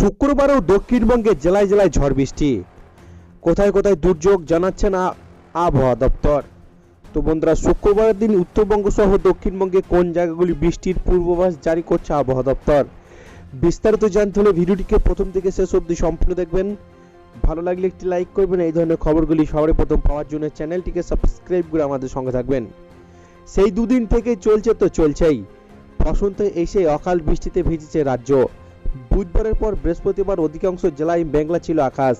শুক্রবারও দক্ষিণবঙ্গে জেলায় জেলায় ঝড় বৃষ্টি। কোথায় কোথায় দুর্যোগ জানাচ্ছেন আ- আবহাওয়া দপ্তর। তো বন্ধুরা, শুক্রবারের দিন উত্তরবঙ্গ সহ দক্ষিণবঙ্গে কোন জায়গাগুলি বৃষ্টির পূর্বাভাস জারি করছে আবহাওয়া দপ্তর? বিস্তারিত জানতে হলে ভিডিওটিকে প্রথম থেকে শেষ অবধি সম্পূর্ণ দেখবেন। ভালো লাগলে একটি লাইক করবেন, এই ধরনের খবরগুলি সবার প্রথম পাওয়ার জন্য চ্যানেলটিকে সাবস্ক্রাইব করে আমাদের সঙ্গে থাকবেন। সেই দুদিন থেকে চলছে তো চলছেই। বসন্ত এসে অকাল বৃষ্টিতে ভিজেছে রাজ্য। বুধবারের পর বৃহস্পতিবার অধিকাংশ জেলায় মেঘলা ছিল আকাশ।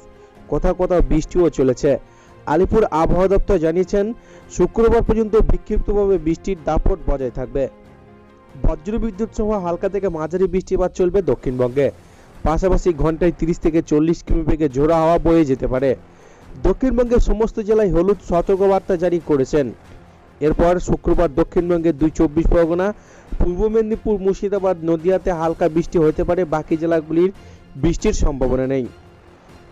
কোথাও কোথাও বৃষ্টিও চলেছে। আলিপুর আবহাওয়া দপ্তর জানিয়েছেন, শুক্রবার পর্যন্ত বিক্ষিপ্তভাবে বৃষ্টির দাপট বজায় থাকবে। বজ্রবিদ্যুৎ সহ হালকা থেকে মাঝারি বৃষ্টিপাত চলবে দক্ষিণবঙ্গে। পাশাপাশি ঘন্টায় তিরিশ থেকে চল্লিশ বেগে ঝোড়ো হাওয়া বয়ে যেতে পারে। দক্ষিণবঙ্গের সমস্ত জেলায় হলুদ সতর্কবার্তা জারি করেছেন। এরপর শুক্রবার দক্ষিণবঙ্গের দুই চব্বিশ পরগনা, পূর্ব মেদিনীপুর, মুর্শিদাবাদ নদিয়াতে হালকা বৃষ্টি হতে পারে, বাকি জেলাগুলির বৃষ্টির সম্ভাবনা নেই।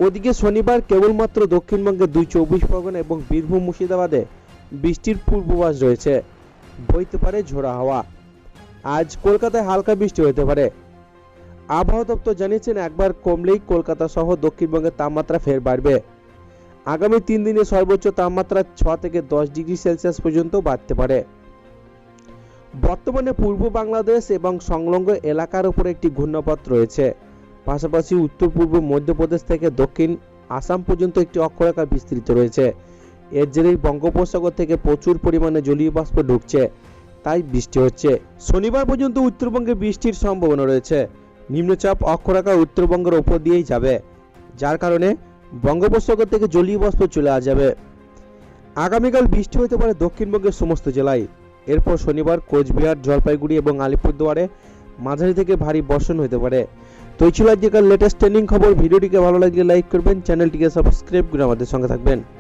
ওদিকে শনিবার কেবলমাত্র দক্ষিণবঙ্গের দুই চব্বিশ পরগনা এবং বীরভূম, মুর্শিদাবাদে বৃষ্টির পূর্বাভাস রয়েছে। বইতে পারে ঝোড়া হাওয়া। আজ কলকাতায় হালকা বৃষ্টি হতে পারে। আবহাওয়া দপ্তর জানিয়েছেন, একবার কমলেই কলকাতা সহ দক্ষিণবঙ্গের তাপমাত্রা ফের বাড়বে। আগামী তিন দিনে সর্বোচ্চ তাপমাত্রা ছ থেকে দশ ডিগ্রি সেলসিয়াস পর্যন্ত বাড়তে পারে। বর্তমানে পূর্ব বাংলাদেশ এবং সংলগ্ন এলাকার উপর একটি ঘূর্ণাপথ রয়েছে। পাশাপাশি উত্তর পূর্ব মধ্যপ্রদেশ থেকে দক্ষিণ আসাম পর্যন্ত একটি অক্ষরেখা বিস্তৃত রয়েছে। এর জেরেই বঙ্গোপসাগর থেকে প্রচুর পরিমাণে জলীয় বাষ্প ঢুকছে, তাই বৃষ্টি হচ্ছে। শনিবার পর্যন্ত উত্তরবঙ্গে বৃষ্টির সম্ভাবনা রয়েছে। নিম্নচাপ অক্ষরেখা উত্তরবঙ্গের ওপর দিয়েই যাবে, যার কারণে বঙ্গোপসাগর থেকে জলীয় বাষ্প চলে যাবে। আগামীকাল বৃষ্টি হতে পারে দক্ষিণবঙ্গের সমস্ত জেলায়। এরপর শনিবার কোচবিহার, জলপাইগুড়ি এবং আলিপুরদুয়ারে মাঝারি থেকে ভারী বর্ষণ হতে পারে। তো এই ছিল আজকের লেটেস্ট ট্রেন্ডিং খবর। ভিডিওটিকে ভালো লাগলে লাইক করবেন চ্যানেলটিকে সাবস্ক্রাইব করে আমাদের সঙ্গে থাকবেন।